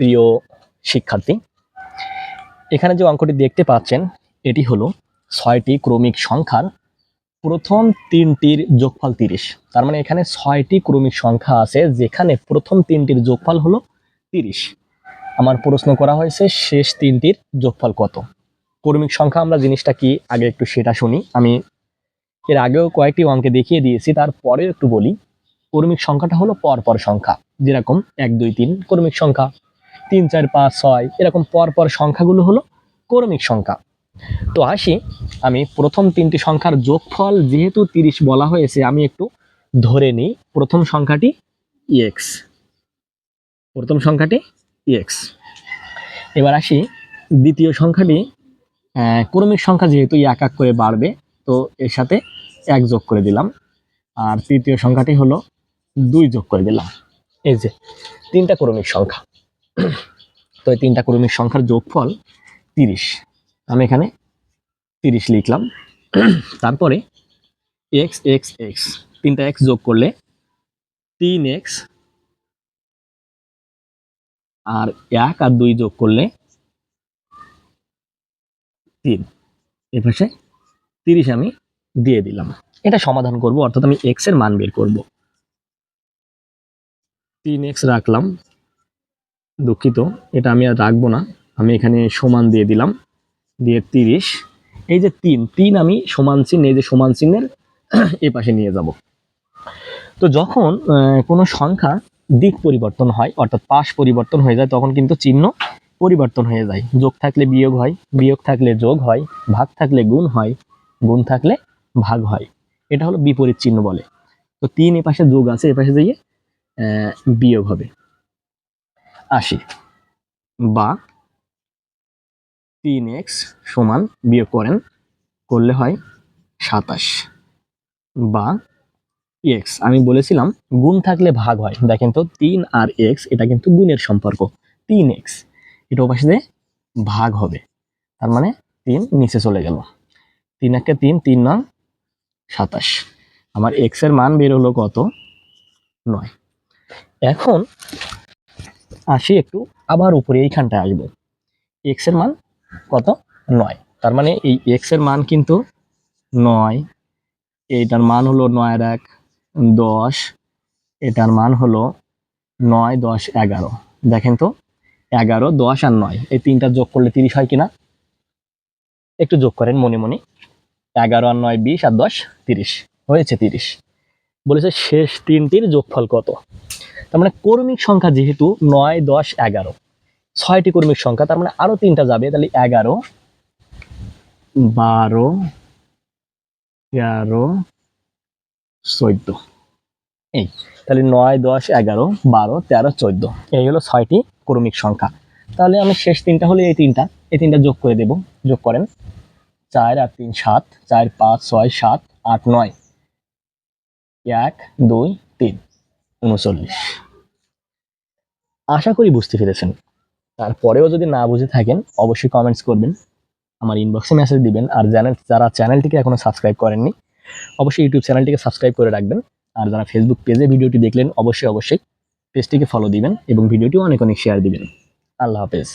প্রিয় শিক্ষার্থী, এখানে যে অঙ্কটি দেখতে পাচ্ছেন, এটি হলো ছয়টি ক্রমিক সংখ্যার প্রথম তিনটির যোগফল তিরিশ। তার মানে এখানে ছয়টি ক্রমিক সংখ্যা আছে, যেখানে প্রথম তিনটির যোগফল হলো তিরিশ। আমার প্রশ্ন করা হয়েছে, শেষ তিনটির যোগফল কত? ক্রমিক সংখ্যা আমরা জিনিসটা কি, আগে একটু সেটা শুনি। আমি এর আগেও কয়েকটি অঙ্কে দেখিয়ে দিয়েছি তারপরে একটু বলি। ক্রমিক সংখ্যাটা হলো পরপর সংখ্যা, যেরকম এক, দুই, তিন ক্রমিক সংখ্যা। তিন, চার, পাঁচ, ছয়, এরকম পরপর সংখ্যাগুলো হলো ক্রমিক সংখ্যা। তো আসি, আমি প্রথম তিনটি সংখ্যার যোগফল যেহেতু তিরিশ বলা হয়েছে, আমি একটু ধরে নিই। প্রথম সংখ্যাটি এক্স প্রথম সংখ্যাটি এক্স এবার আসি, দ্বিতীয় সংখ্যাটি ক্রমিক সংখ্যা যেহেতু এক এক করে বাড়বে, তো এর সাথে এক যোগ করে দিলাম। আর তৃতীয় সংখ্যাটি হলো দুই যোগ করে দিলাম। এই যে, তিনটা ক্রমিক সংখ্যা। তো এই তিনটা ক্রমিক সংখ্যার যোগফল তিরিশ। আমি এখানে তিরিশ লিখলাম। তারপরে এক্স এক্স এক্স তিনটা এক্স যোগ করলে তিন এক্স আর এক আর দুই যোগ করলে তিন। এ পাশে তিরিশ আমি দিয়ে দিলাম। এটা সমাধান করব, অর্থাৎ আমি এক্সের মান বের করব। তিন এক্স রাখলাম। দুঃখিত এটা আমি আর রাখব না। আমি এখানে সমান দিয়ে দিলাম দিয়ে তিরিশ। এই যে তিন তিন আমি সমান চিহ্ন এই যে সমান চিহ্নের এ পাশে নিয়ে যাব। তো যখন কোনো সংখ্যা দিক পরিবর্তন হয় অর্থাৎ পাশ পরিবর্তন হয়ে যায় তখন কিন্তু চিহ্ন পরিবর্তন হয়ে যায়। যোগ থাকলে বিয়োগ হয় বিয়োগ থাকলে যোগ হয় ভাগ থাকলে গুণ হয় গুণ থাকলে ভাগ হয়। এটা হলো বিপরীত চিহ্ন বলে। তো তিন এ পাশে যোগ আছে এ পাশে আহ, বিয়োগ হবে। আশি। বা তিন এক্স সমান বিয়োগ করেন, করলে হয় সাতাশ। বা এক্স, আমি বলেছিলাম গুণ থাকলে ভাগ হয়। দেখেন তো, তিন আর এক্স, এটা কিন্তু গুণের সম্পর্ক। তিন এক্স, এটা দিয়ে ভাগ হবে। তার মানে তিন নিচে চলে গেল। তিন একে তিন তিন নং সাতাশ। আমার এক্সের মান বের হলো কত? নয়। এখন আসি একটু আবার উপরে এইখানটায় আসব। এক্সের মান কত? নয়। তার মানে এই এক্সের মান কিন্তু নয়। এইটার মান হলো নয়ের এক, দশ। এটার মান হলো নয়, দশ, এগারো। দেখেন তো, এগারো, দশ আর নয়। এই তিনটা যোগ করলে তিরিশ হয় কিনা? একটু যোগ করেন মনে মনে। এগারো আর নয় বিশ আর দশ, তিরিশ। হয়েছে তিরিশ। বলেছে শেষ তিনটির যোগফল কত? তার মানে কর্মিক সংখ্যা যেহেতু নয়, দশ, এগারো। ছয়টি কর্মিক সংখ্যা, তার মানে আরও তিনটা যাবে, তাহলে এগারো, বারো তেরো চোদ্দ। এই, তাহলে নয়, দশ, এগারো, বারো, তেরো, চোদ্দ। এই হলো ছয়টি ক্রমিক সংখ্যা। তাহলে আমি শেষ তিনটা হলে এই তিনটা এই তিনটা যোগ করে দেব। যোগ করেন। চার আর তিন, সাত। চার, পাঁচ, ছয়, সাত, আট, নয়। এক, দুই, তিন। উনচল্লিশ। আশা করি বুঝতে পেরেছেন। তারপরেও যদি না বুঝে থাকেন, অবশ্যই কমেন্টস করবেন, আমার ইনবক্সে মেসেজ দিবেন, আর চ্যানেল যারা চ্যানেলটিকে এখনও সাবস্ক্রাইব করেননি, অবশ্যই ইউটিউব চ্যানেলটিকে সাবস্ক্রাইব করে রাখবেন, আর যারা ফেসবুক পেজে ভিডিওটি দেখলেন, অবশ্যই অবশ্যই পেজটিকে ফলো দিবেন এবং ভিডিওটি অনেক অনেক শেয়ার দিবেন। আল্লাহ হাফেজ।